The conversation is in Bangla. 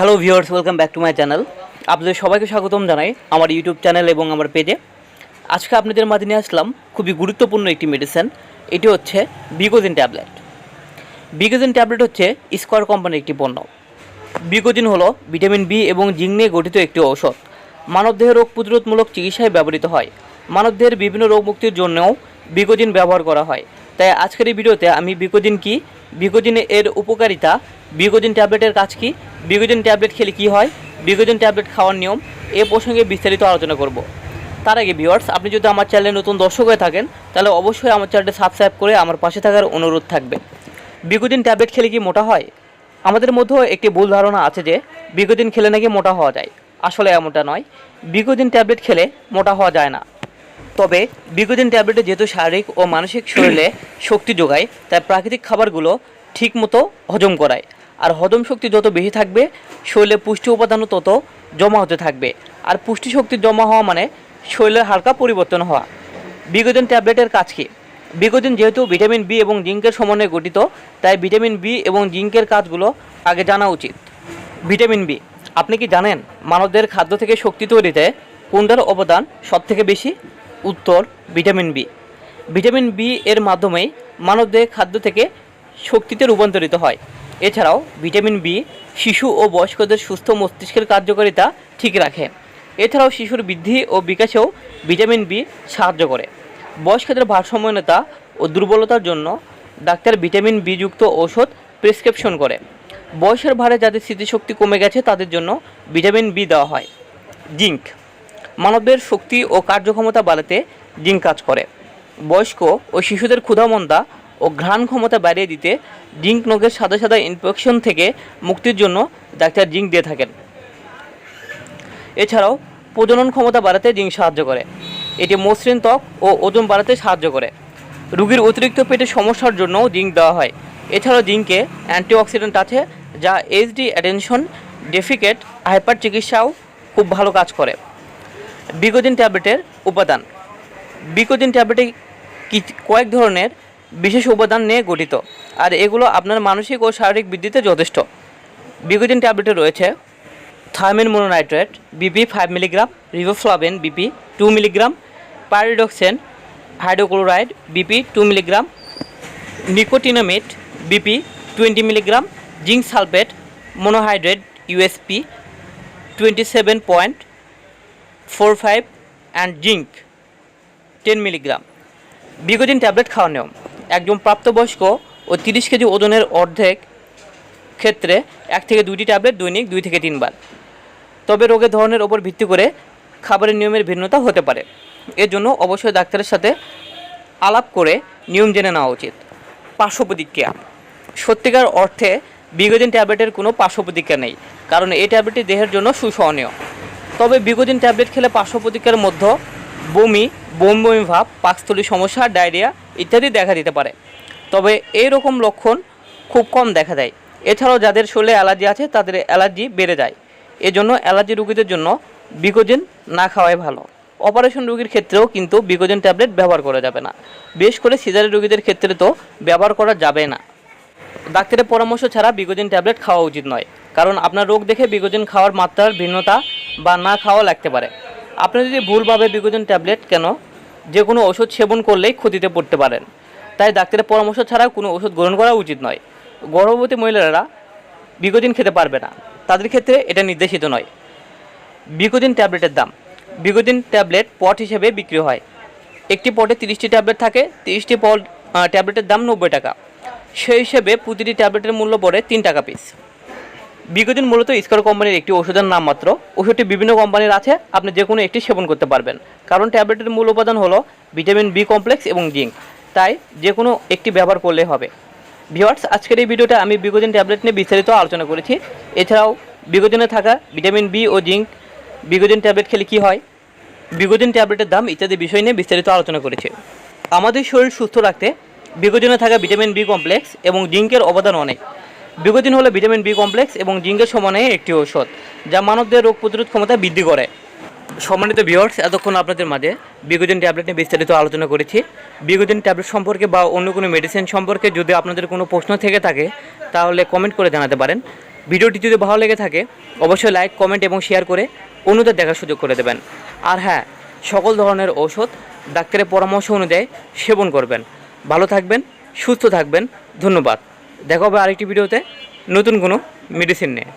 Hello viewers welcome back to my channel আপনাদের সবাইকে স্বাগতম জানাই আমার ইউটিউব চ্যানেল এবং আমার পেজে আজকে আপনাদের মাঝে নিয়ে আসলাম খুবই গুরুত্বপূর্ণ একটি মেডিসিন এটি হচ্ছে বিগোজিন ট্যাবলেট বিগোজিন ট্যাবলেট হচ্ছে স্কোয়ার কোম্পানির একটি পণ্য। বিগোজিন হলো ভিটামিন বি এবং জিঙ্ক নিয়ে গঠিত একটি ঔষধ। মানবদেহে রোগ প্রতিরোধমূলক চিকিৎসায় ব্যবহৃত হয়। মানবদেহের বিভিন্ন রোগ মুক্তির জন্যও বিগোজিন ব্যবহার করা হয়। তাই আজকের এই ভিডিওতে আমি বিগোজিন কি? বিগোজিন এর উপকারিতা বিগোজিন ট্যাবলেটের কাজ কি? বিগোজিন ট্যাবলেট খেলে কি হয়? বিগোজিন ট্যাবলেট খাওয়ার নিয়ম এ প্রসঙ্গে বিস্তারিত আলোচনা করব। তার আগে ভিউয়ার্স আপনি যদি আমার চ্যানেলে নতুন দর্শক হয়ে থাকেন, তাহলে অবশ্যই আমার চ্যানেলটি সাবস্ক্রাইব করে আমার পাশে থাকার অনুরোধ থাকবে। বিগোজিন ট্যাবলেট খেলে কি মোটা হয়? আমাদের মধ্যেও একটি ভুল ধারণা আছে যে বিগোজিন খেলে নাকি মোটা হওয়া যায়। আসলে এমনটা নয়। বিগোজিন ট্যাবলেট খেলে মোটা হওয়া যায় না। তবে বিগোজিন ট্যাবলেটে যেহেতু শারীরিক ও মানসিক শরীরে শক্তি যোগায়, তাই প্রাকৃতিক খাবারগুলো ঠিকমতো হজম করায়। আর হজম শক্তি যত বেশি থাকবে, শরীরে পুষ্টি উপাদানও তত জমা হতে থাকবে। আর পুষ্টি শক্তি জমা হওয়া মানে শরীরের হালকা পরিবর্তন হওয়া। বিগোজিন ট্যাবলেটের কাজ কি? বিগোজিন যেহেতু ভিটামিন বি এবং জিঙ্কের সমন্বয়ে গঠিত, তাই ভিটামিন বি এবং জিঙ্কের কাজগুলো আগে জানা উচিত। ভিটামিন বি, আপনি কি জানেন মানবদের খাদ্য থেকে শক্তি তৈরিতে কোনটার অবদান সবথেকে বেশি? উত্তর ভিটামিন বি। ভিটামিন বি এর মাধ্যমেই মানবদেহ খাদ্য থেকে শক্তিতে রূপান্তরিত হয়। এছাড়াও ভিটামিন বি শিশু ও বয়স্কদের সুস্থ মস্তিষ্কের কার্যকারিতা ঠিক রাখে। এছাড়াও শিশুর বৃদ্ধি ও বিকাশেও ভিটামিন বি সাহায্য করে। বয়স্কদের ভারসাম্যহীনতা ও দুর্বলতার জন্য ডাক্তার ভিটামিন বি যুক্ত প্রেসক্রিপশন করে। বয়সের ভারে যাদের স্মৃতিশক্তি কমে গেছে, তাদের জন্য ভিটামিন বি দেওয়া হয়। জিঙ্ক মানবের শক্তি ও কার্যক্ষমতা বাড়াতে জিঙ্ক কাজ করে। বয়স্ক ও শিশুদের ক্ষুধামন্দা ও ঘ্রাণ ক্ষমতা বাড়িয়ে দিতে জিঙ্ক নখের সাদা সাদা ইনফেকশন থেকে মুক্তির জন্য ডাক্তার জিঙ্ক দিয়ে থাকেন। এছাড়াও প্রজনন ক্ষমতা বাড়াতে জিঙ্ক সাহায্য করে। এটি মসৃণ ত্বক ও ওজন বাড়াতে সাহায্য করে। রোগীর অতিরিক্ত পেটের সমস্যার জন্যও জিঙ্ক দেওয়া হয়। এছাড়াও জিঙ্কে অ্যান্টিঅক্সিডেন্ট আছে, যা এইচডি অ্যাটেনশন ডেফিকেট হাইপার চিকিৎসাও খুব ভালো কাজ করে। বিগোজিন ট্যাবলেটের উপাদান। বিগোজিন ট্যাবলেটে কয়েক ধরনের বিশেষ উপাদান নিয়ে গঠিত, আর এগুলো আপনার মানসিক ও শারীরিক বৃদ্ধিতে যথেষ্ট। বিগোজিন ট্যাবলেটে রয়েছে thiamine mononitrate, BP five milligram riboflavin BP two milligram, pyridoxine, hydrochloride, BP two milligram, nicotinamide, BP twenty milligram, zinc sulphate, monohydrate, USP twenty seven point four five and zinc ten milligram. Becozinc tablet খাওয়ার নিয়ম। একজন প্রাপ্তবয়স্ক ও তিরিশ কেজি ওজনের অর্ধেক ক্ষেত্রে এক থেকে দুইটি ট্যাবলেট দৈনিক দুই থেকে তিনবার। তবে রোগের ধরনের ওপর ভিত্তি করে খাবারের নিয়মের ভিন্নতা হতে পারে। এর জন্য অবশ্যই ডাক্তারের সাথে আলাপ করে নিয়ম জেনে নেওয়া উচিত। পার্শ্ব প্রতিক্রিয়া সত্যিকার অর্থে বিগোজিন ট্যাবলেটের কোনো পার্শ্ব প্রতিক্রিয়া নেই, কারণ এই ট্যাবলেটটি দেহের জন্য সুসহনীয়। তবে বিগোজিন ট্যাবলেট খেলে পার্শ্ব প্রতিক্রিয়ার মধ্যে বমি বমি বমি ভাব, পাকস্থলী সমস্যা, ডায়রিয়া ইত্যাদি দেখা দিতে পারে। তবে এই রকম লক্ষণ খুব কম দেখা দেয়। এছাড়াও যাদের শরীরে অ্যালার্জি আছে, তাদের অ্যালার্জি বেড়ে যায়। এজন্য অ্যালার্জি রোগীদের জন্য বিগোজিন না খাওয়াই ভালো। অপারেশন রোগীর ক্ষেত্রেও কিন্তু বিগোজিন ট্যাবলেট ব্যবহার করা যাবে না। বেশ করে সিজারের রোগীদের ক্ষেত্রে তো ব্যবহার করা যাবে না। ডাক্তারের পরামর্শ ছাড়া বিগোজিন ট্যাবলেট খাওয়া উচিত নয়। কারণ আপনার রোগ দেখে বিগোজিন খাওয়ার মাত্রার ভিন্নতা বা না খাওয়া লাগতে পারে। আপনি যদি ভুলভাবে বিগোজিন ট্যাবলেট কেন যে কোনো ওষুধ সেবন করলেই ক্ষতিতে পড়তে পারেন। তাই ডাক্তারের পরামর্শ ছাড়া কোনো ওষুধ গ্রহণ করা উচিত নয়। গর্ভবতী মহিলারা বিগোজিন খেতে পারবে না। তাদের ক্ষেত্রে এটা নির্দেশিত নয়। বিগোজিন ট্যাবলেটের দাম। বিগোজিন ট্যাবলেট পট হিসেবে বিক্রি হয়। একটি পটে তিরিশটি ট্যাবলেট থাকে। তিরিশটি পট ট্যাবলেটের দাম নব্বই টাকা। সেই হিসেবে প্রতিটি ট্যাবলেটের মূল্য পড়ে তিন টাকা পিস বিগোজিন মূলত স্কোর কোম্পানির একটি ওষুধের নাম মাত্র। ওষুধটি বিভিন্ন কোম্পানির আছে, আপনি যে কোনো একটি সেবন করতে পারবেন। কারণ ট্যাবলেটের মূল উপাদান হলো ভিটামিন বি কমপ্লেক্স এবং জিঙ্ক। তাই যে কোনো একটি ব্যবহার করলে হবে। ভিওয়ার্স আজকের এই ভিডিওটা আমি বিগোজিন ট্যাবলেট নিয়ে বিস্তারিত আলোচনা করেছি। এছাড়াও বিগোজিনে থাকা ভিটামিন বি ও জিঙ্ক বিগোজিন ট্যাবলেট খেলে কী হয় বিগোজিন ট্যাবলেটের দাম ইত্যাদি বিষয় নিয়ে বিস্তারিত আলোচনা করেছে। আমাদের শরীর সুস্থ রাখতে বিগোজিনে থাকা ভিটামিন বি কমপ্লেক্স এবং জিঙ্কের অবদান অনেক। বিগোজিন হলো ভিটামিন বি কমপ্লেক্স এবং জিঙ্কের সমানে একটি ঔষধ, যা মানবদের রোগ প্রতিরোধ ক্ষমতা বৃদ্ধি করে। সম্মানিত ভিউয়ার্স এতক্ষণ আপনাদের মাঝে বিগোজিন ট্যাবলেট নিয়ে বিস্তারিত আলোচনা করেছি। বিগোজিন ট্যাবলেট সম্পর্কে বা অন্য কোনো মেডিসিন সম্পর্কে যদি আপনাদের কোনো প্রশ্ন থেকে থাকে, তাহলে কমেন্ট করে জানাতে পারেন। ভিডিওটি যদি ভালো লেগে থাকে, অবশ্যই লাইক কমেন্ট এবং শেয়ার করে অন্যদের দেখার সুযোগ করে দেবেন। আর হ্যাঁ সকল ধরনের ঔষধ ডাক্তারের পরামর্শ অনুযায়ী সেবন করবেন। ভালো থাকবেন, সুস্থ থাকবেন। ধন্যবাদ। দেখা হবে আরেকটি ভিডিওতে নতুন কোনো মেডিসিন নিয়ে।